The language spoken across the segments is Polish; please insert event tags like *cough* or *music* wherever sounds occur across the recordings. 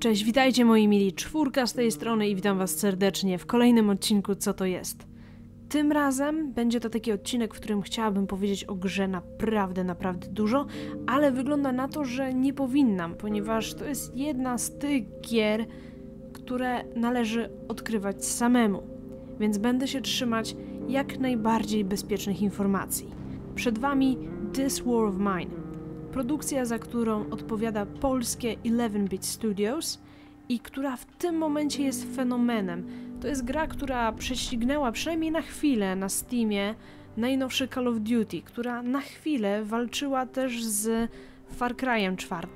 Cześć, witajcie moi mili, czwórka z tej strony i witam was serdecznie w kolejnym odcinku Co to jest. Tym razem będzie to taki odcinek, w którym chciałabym powiedzieć o grze naprawdę, naprawdę dużo, ale wygląda na to, że nie powinnam, ponieważ to jest jedna z tych gier, które należy odkrywać samemu, więc będę się trzymać jak najbardziej bezpiecznych informacji. Przed wami This War of Mine, produkcja, za którą odpowiada polskie 11-bit Studios i która w tym momencie jest fenomenem. To jest gra, która prześcignęła przynajmniej na chwilę na Steamie najnowszy Call of Duty, która na chwilę walczyła też z Far Cry'em 4.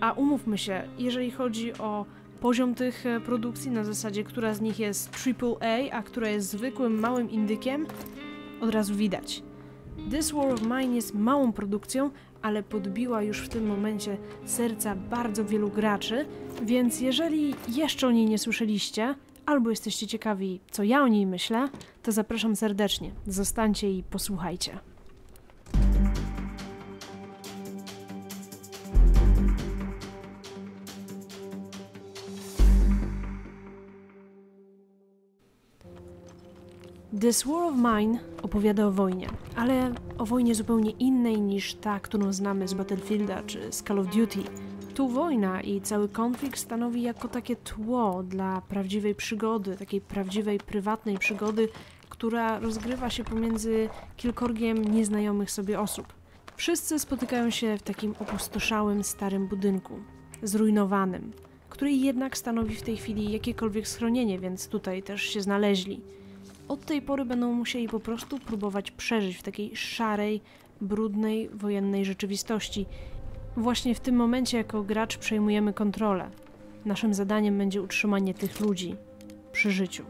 A umówmy się, jeżeli chodzi o poziom tych e, produkcji na zasadzie, która z nich jest AAA, a która jest zwykłym małym indykiem, od razu widać. This War of Mine jest małą produkcją, ale podbiła już w tym momencie serca bardzo wielu graczy, więc jeżeli jeszcze o niej nie słyszeliście, albo jesteście ciekawi, co ja o niej myślę, to zapraszam serdecznie. Zostańcie i posłuchajcie. This War of Mine opowiada o wojnie, ale o wojnie zupełnie innej niż ta, którą znamy z Battlefielda czy z Call of Duty. Tu wojna i cały konflikt stanowi jako takie tło dla prawdziwej przygody, takiej prawdziwej, prywatnej przygody, która rozgrywa się pomiędzy kilkorgiem nieznajomych sobie osób. Wszyscy spotykają się w takim opustoszałym, starym budynku, zrujnowanym, który jednak stanowi w tej chwili jakiekolwiek schronienie, więc tutaj też się znaleźli. Od tej pory będą musieli po prostu próbować przeżyć w takiej szarej, brudnej, wojennej rzeczywistości. Właśnie w tym momencie, jako gracz, przejmujemy kontrolę. Naszym zadaniem będzie utrzymanie tych ludzi przy życiu.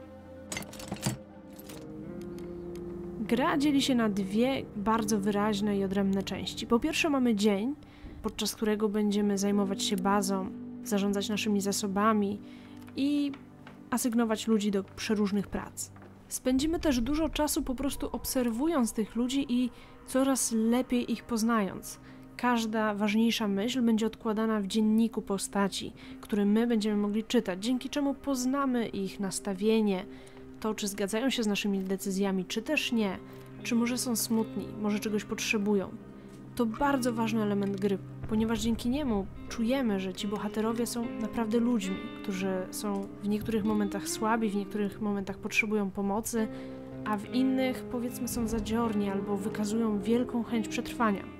Gra dzieli się na dwie bardzo wyraźne i odrębne części. Po pierwsze, mamy dzień, podczas którego będziemy zajmować się bazą, zarządzać naszymi zasobami i asygnować ludzi do przeróżnych prac. Spędzimy też dużo czasu po prostu obserwując tych ludzi i coraz lepiej ich poznając. Każda ważniejsza myśl będzie odkładana w dzienniku postaci, który my będziemy mogli czytać, dzięki czemu poznamy ich nastawienie, to czy zgadzają się z naszymi decyzjami, czy też nie, czy może są smutni, może czegoś potrzebują. To bardzo ważny element gry, ponieważ dzięki niemu czujemy, że ci bohaterowie są naprawdę ludźmi, którzy są w niektórych momentach słabi, w niektórych momentach potrzebują pomocy, a w innych powiedzmy są zadziorni albo wykazują wielką chęć przetrwania.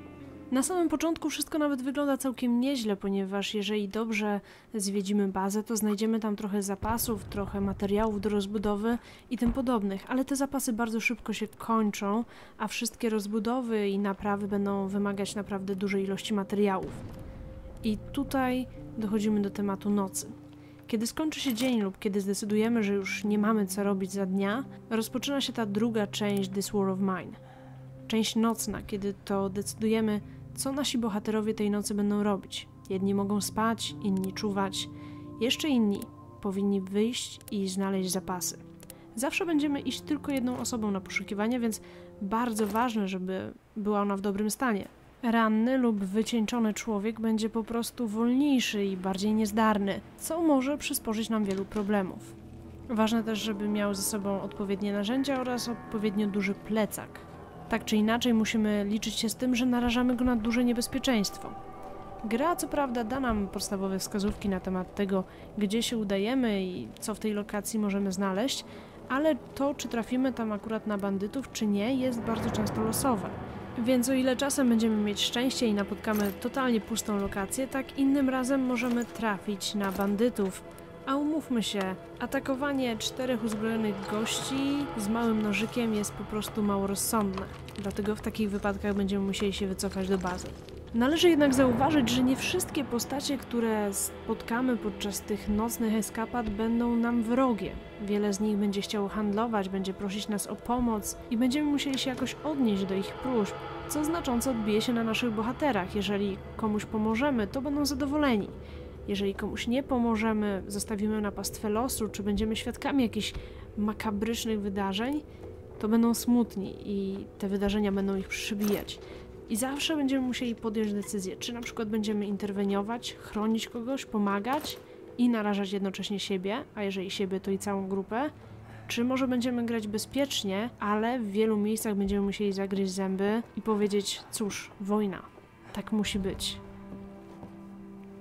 Na samym początku wszystko nawet wygląda całkiem nieźle, ponieważ jeżeli dobrze zwiedzimy bazę, to znajdziemy tam trochę zapasów, trochę materiałów do rozbudowy i tym podobnych, ale te zapasy bardzo szybko się kończą, a wszystkie rozbudowy i naprawy będą wymagać naprawdę dużej ilości materiałów. I tutaj dochodzimy do tematu nocy. Kiedy skończy się dzień lub kiedy zdecydujemy, że już nie mamy co robić za dnia, rozpoczyna się ta druga część This War of Mine. Część nocna, kiedy to decydujemy, co nasi bohaterowie tej nocy będą robić. Jedni mogą spać, inni czuwać, jeszcze inni powinni wyjść i znaleźć zapasy. Zawsze będziemy iść tylko jedną osobą na poszukiwania, więc bardzo ważne, żeby była ona w dobrym stanie. Ranny lub wycieńczony człowiek będzie po prostu wolniejszy i bardziej niezdarny, co może przysporzyć nam wielu problemów. Ważne też, żeby miał ze sobą odpowiednie narzędzia oraz odpowiednio duży plecak, tak czy inaczej musimy liczyć się z tym, że narażamy go na duże niebezpieczeństwo. Gra co prawda da nam podstawowe wskazówki na temat tego, gdzie się udajemy i co w tej lokacji możemy znaleźć, ale to, czy trafimy tam akurat na bandytów, czy nie, jest bardzo często losowe. Więc o ile czasem będziemy mieć szczęście i napotkamy totalnie pustą lokację, tak innym razem możemy trafić na bandytów, a umówmy się, atakowanie czterech uzbrojonych gości z małym nożykiem jest po prostu mało rozsądne. Dlatego w takich wypadkach będziemy musieli się wycofać do bazy. Należy jednak zauważyć, że nie wszystkie postacie, które spotkamy podczas tych nocnych eskapad będą nam wrogie. Wiele z nich będzie chciało handlować, będzie prosić nas o pomoc i będziemy musieli się jakoś odnieść do ich próśb, co znacząco odbije się na naszych bohaterach. Jeżeli komuś pomożemy, to będą zadowoleni. Jeżeli komuś nie pomożemy, zostawimy na pastwę losu, czy będziemy świadkami jakichś makabrycznych wydarzeń, to będą smutni i te wydarzenia będą ich przybijać. I zawsze będziemy musieli podjąć decyzję, czy na przykład będziemy interweniować, chronić kogoś, pomagać, i narażać jednocześnie siebie, a jeżeli siebie, to i całą grupę, czy może będziemy grać bezpiecznie, ale w wielu miejscach będziemy musieli zagryźć zęby i powiedzieć: cóż, wojna, tak musi być.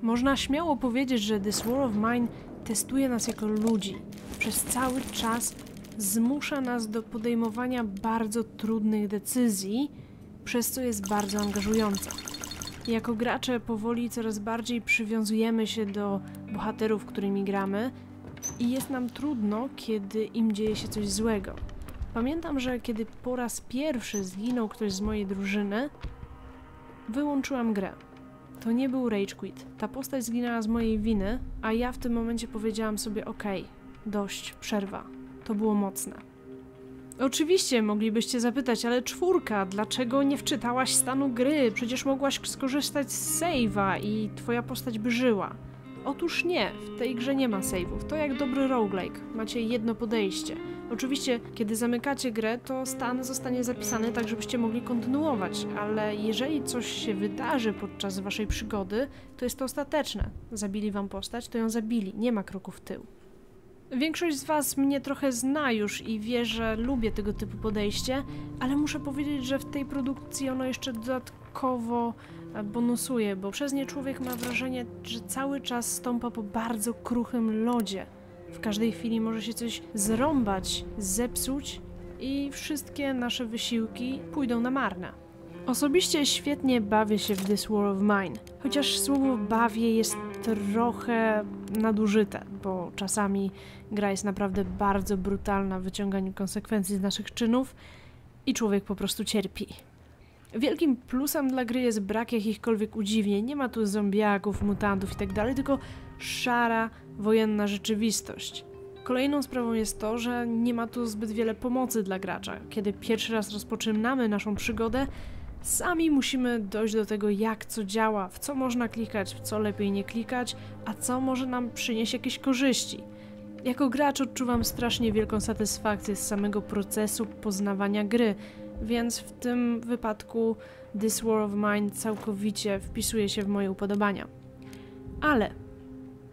Można śmiało powiedzieć, że This War of Mine testuje nas jako ludzi. Przez cały czas zmusza nas do podejmowania bardzo trudnych decyzji, przez co jest bardzo angażująca. Jako gracze powoli coraz bardziej przywiązujemy się do bohaterów, którymi gramy, i jest nam trudno, kiedy im dzieje się coś złego. Pamiętam, że kiedy po raz pierwszy zginął ktoś z mojej drużyny, wyłączyłam grę. To nie był rage quit. Ta postać zginęła z mojej winy, a ja w tym momencie powiedziałam sobie: OK, dość, przerwa. To było mocne. Oczywiście moglibyście zapytać, ale czwórka, dlaczego nie wczytałaś stanu gry? Przecież mogłaś skorzystać z save'a i twoja postać by żyła. Otóż nie, w tej grze nie ma save'ów. To jak dobry roguelike. Macie jedno podejście. Oczywiście, kiedy zamykacie grę, to stan zostanie zapisany tak, żebyście mogli kontynuować, ale jeżeli coś się wydarzy podczas waszej przygody, to jest to ostateczne. Zabili wam postać, to ją zabili, nie ma kroków w tył. Większość z Was mnie trochę zna już i wie, że lubię tego typu podejście, ale muszę powiedzieć, że w tej produkcji ono jeszcze dodatkowo e, bonusuje, bo przez nie człowiek ma wrażenie, że cały czas stąpa po bardzo kruchym lodzie. W każdej chwili może się coś zrąbać, zepsuć i wszystkie nasze wysiłki pójdą na marne. Osobiście świetnie bawię się w This War of Mine, chociaż słowo bawię jest trochę nadużyte, bo czasami gra jest naprawdę bardzo brutalna w wyciąganiu konsekwencji z naszych czynów i człowiek po prostu cierpi. Wielkim plusem dla gry jest brak jakichkolwiek udziwnień. Nie ma tu zombiaków, mutantów itd., tak tylko szara, wojenna rzeczywistość. Kolejną sprawą jest to, że nie ma tu zbyt wiele pomocy dla gracza. Kiedy pierwszy raz rozpoczynamy naszą przygodę, Sami musimy dojść do tego, jak co działa, w co można klikać, w co lepiej nie klikać, a co może nam przynieść jakieś korzyści. Jako gracz odczuwam strasznie wielką satysfakcję z samego procesu poznawania gry, więc w tym wypadku This War of Mine całkowicie wpisuje się w moje upodobania. Ale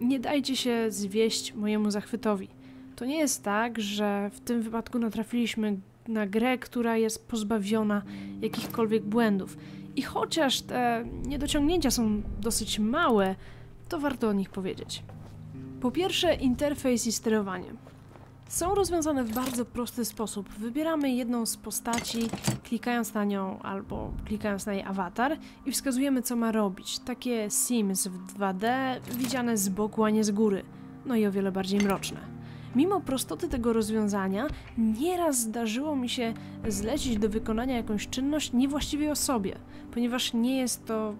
nie dajcie się zwieść mojemu zachwytowi. To nie jest tak, że w tym wypadku natrafiliśmy na grę, która jest pozbawiona jakichkolwiek błędów. I chociaż te niedociągnięcia są dosyć małe, to warto o nich powiedzieć. Po pierwsze, interfejs i sterowanie. Są rozwiązane w bardzo prosty sposób. Wybieramy jedną z postaci, klikając na nią albo klikając na jej awatar i wskazujemy, co ma robić. Takie Sims w 2D, widziane z boku, a nie z góry. No i o wiele bardziej mroczne. Mimo prostoty tego rozwiązania, nieraz zdarzyło mi się zlecić do wykonania jakąś czynność niewłaściwej osobie, ponieważ nie jest to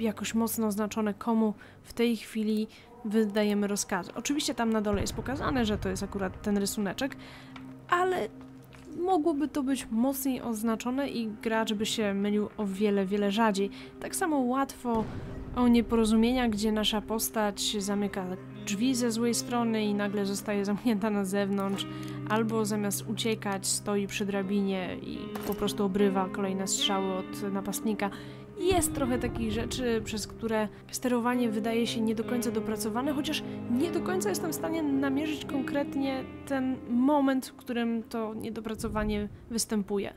jakoś mocno oznaczone, komu w tej chwili wydajemy rozkazy. Oczywiście tam na dole jest pokazane, że to jest akurat ten rysuneczek, ale mogłoby to być mocniej oznaczone i gracz by się mylił o wiele, wiele rzadziej. Tak samo łatwo o nieporozumienia, gdzie nasza postać zamyka drzwi ze złej strony i nagle zostaje *laughs* zamknięta na zewnątrz, albo zamiast uciekać stoi przy drabinie i po prostu obrywa kolejne strzały od napastnika. Jest trochę takich rzeczy, przez które sterowanie wydaje się nie do końca dopracowane, chociaż nie do końca jestem w stanie namierzyć konkretnie ten moment, w którym to niedopracowanie występuje.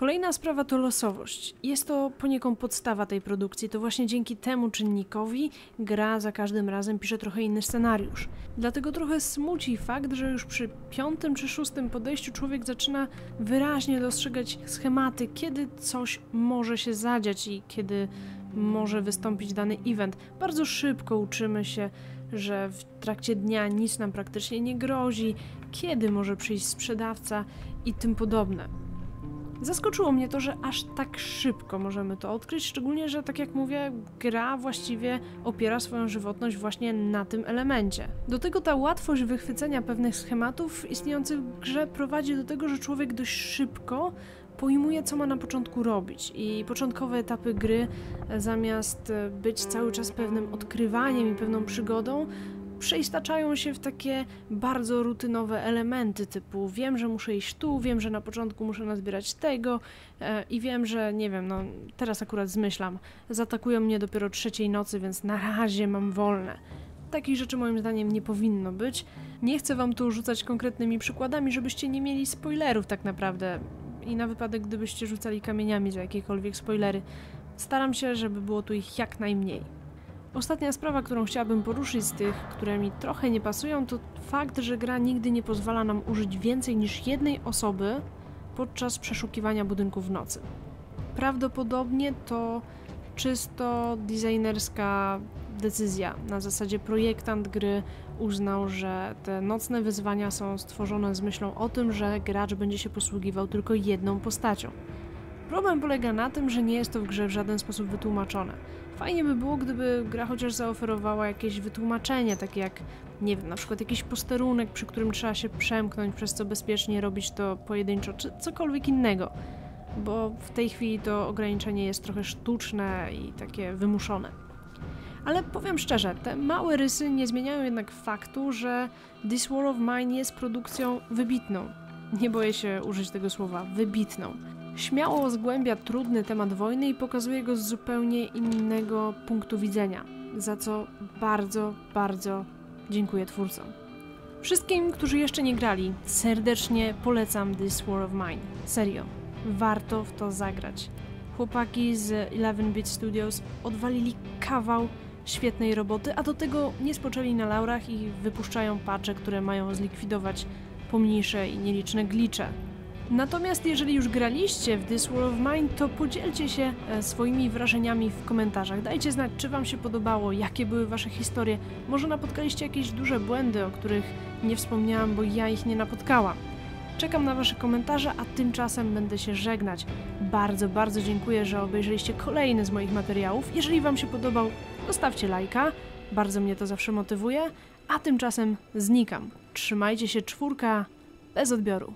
Kolejna sprawa to losowość. Jest to poniekąd podstawa tej produkcji. To właśnie dzięki temu czynnikowi gra za każdym razem pisze trochę inny scenariusz. Dlatego trochę smuci fakt, że już przy piątym czy szóstym podejściu człowiek zaczyna wyraźnie dostrzegać schematy, kiedy coś może się zadziać i kiedy może wystąpić dany event. Bardzo szybko uczymy się, że w trakcie dnia nic nam praktycznie nie grozi, kiedy może przyjść sprzedawca i tym podobne. Zaskoczyło mnie to, że aż tak szybko możemy to odkryć, szczególnie, że tak jak mówię, gra właściwie opiera swoją żywotność właśnie na tym elemencie. Do tego ta łatwość wychwycenia pewnych schematów istniejących w grze prowadzi do tego, że człowiek dość szybko pojmuje, co ma na początku robić. I początkowe etapy gry, zamiast być cały czas pewnym odkrywaniem i pewną przygodą, przeistaczają się w takie bardzo rutynowe elementy, typu wiem, że muszę iść tu, wiem, że na początku muszę nazbierać tego e, i wiem, że nie wiem, no teraz akurat zmyślam, zaatakują mnie dopiero trzeciej nocy, więc na razie mam wolne. Takich rzeczy moim zdaniem nie powinno być. Nie chcę wam tu rzucać konkretnymi przykładami, żebyście nie mieli spoilerów tak naprawdę. I na wypadek, gdybyście rzucali kamieniami za jakiekolwiek spoilery, staram się, żeby było tu ich jak najmniej. Ostatnia sprawa, którą chciałabym poruszyć z tych, które mi trochę nie pasują, to fakt, że gra nigdy nie pozwala nam użyć więcej niż jednej osoby podczas przeszukiwania budynków w nocy. Prawdopodobnie to czysto designerska decyzja. Na zasadzie projektant gry uznał, że te nocne wyzwania są stworzone z myślą o tym, że gracz będzie się posługiwał tylko jedną postacią. Problem polega na tym, że nie jest to w grze w żaden sposób wytłumaczone. Fajnie by było, gdyby gra chociaż zaoferowała jakieś wytłumaczenie, takie jak, nie wiem, na przykład jakiś posterunek, przy którym trzeba się przemknąć, przez co bezpiecznie robić to pojedynczo, czy cokolwiek innego. Bo w tej chwili to ograniczenie jest trochę sztuczne i takie wymuszone. Ale powiem szczerze, te małe rysy nie zmieniają jednak faktu, że This War of Mine jest produkcją wybitną. Nie boję się użyć tego słowa, wybitną. Śmiało zgłębia trudny temat wojny i pokazuje go z zupełnie innego punktu widzenia, za co bardzo, bardzo dziękuję twórcom. Wszystkim, którzy jeszcze nie grali, serdecznie polecam This War of Mine. Serio, warto w to zagrać. Chłopaki z 11-Bit Studios odwalili kawał świetnej roboty, a do tego nie spoczęli na laurach i wypuszczają patche, które mają zlikwidować pomniejsze i nieliczne glicze. Natomiast jeżeli już graliście w This War of Mine, to podzielcie się e, swoimi wrażeniami w komentarzach. Dajcie znać, czy Wam się podobało, jakie były Wasze historie. Może napotkaliście jakieś duże błędy, o których nie wspomniałam, bo ja ich nie napotkałam. Czekam na Wasze komentarze, a tymczasem będę się żegnać. Bardzo, bardzo dziękuję, że obejrzeliście kolejny z moich materiałów. Jeżeli Wam się podobał, zostawcie lajka, bardzo mnie to zawsze motywuje, a tymczasem znikam. Trzymajcie się czwórka, bez odbioru.